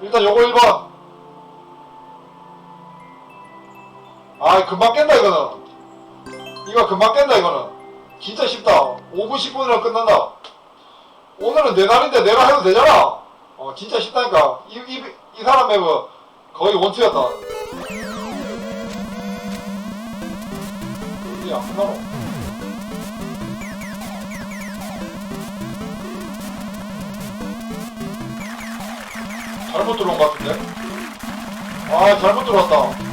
일단 요거 1번. 아, 금방 깬다, 이거는. 이거 금방 깬다, 이거는. 진짜 쉽다. 5분, 10분이면 끝난다. 오늘은 내 날인데 내가 해도 되잖아. 어, 진짜 쉽다니까. 이, 이, 이 사람 맵은 거의 원투였다. 이게 안 끝나노? 잘못 들어온 것 같은데? 아, 잘못 들어왔다.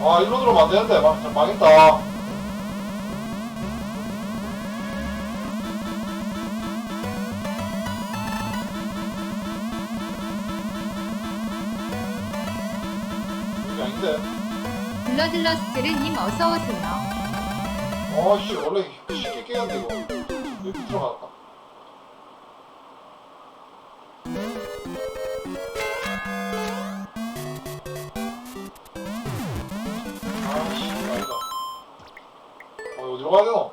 아, 일로 들어오면 안 되는데. 망, 망했다. 이게 아닌데. 블러들러스트르님 어서오세요. 아 씨 원래 쉽게 깨는데 이거 여기 들어갔다 아씨 아니다 어 어디로 가야 되노?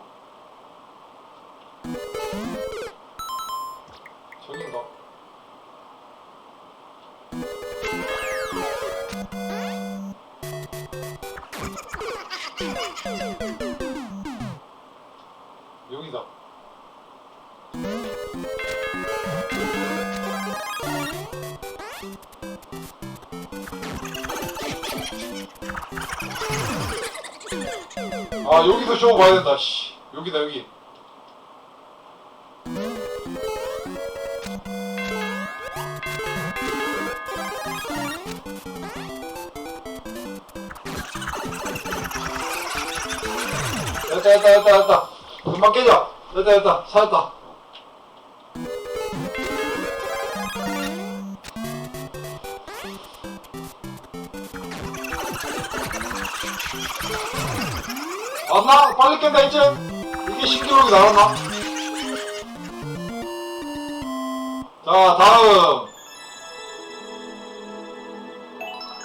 저긴가? 여기다 아 여기서 쇼 봐야 된다 씨. 여기다 여기. 됐다 됐다 됐다 됐다. 금방 깨자 됐다 됐다. 찾았다 왔나? 빨리 깬다 이제. 이게 신기록이 나왔나? 자 다음.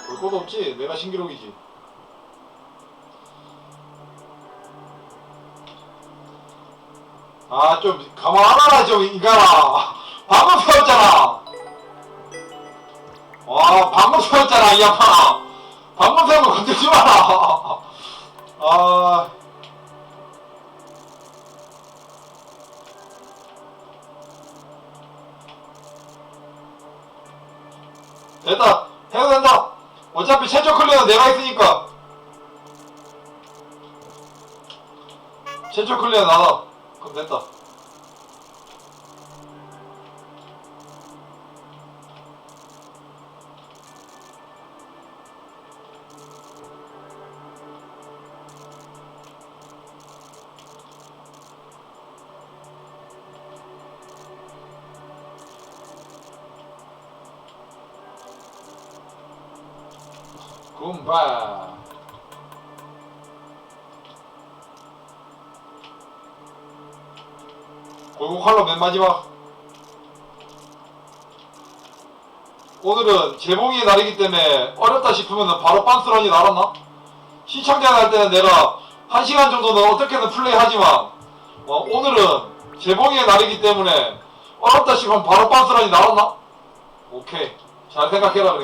볼 것도 없지? 내가 신기록이지. 아 좀 가만하라 좀 인간아 방금 세웠잖아. 와 방금 세웠잖아 이 양반아 방금 거 건들지 마라 아. 됐다. 해도 된다. 어차피 최초 클리어는 내가 있으니까. 최초 클리어 나다 그럼 됐다 굼바 골고 칼로 맨 마지막 오늘은 재봉이 날이기 때문에 어렵다 싶으면 바로 빤스런이 날았나? 시청자 날 때는 내가 한 시간 정도는 어떻게든 플레이하지만 어, 오늘은 재봉이의 날이기 때문에 어렵다 싶으면 바로 빤스런이 날았나? 오케이 잘 생각해라 그러니까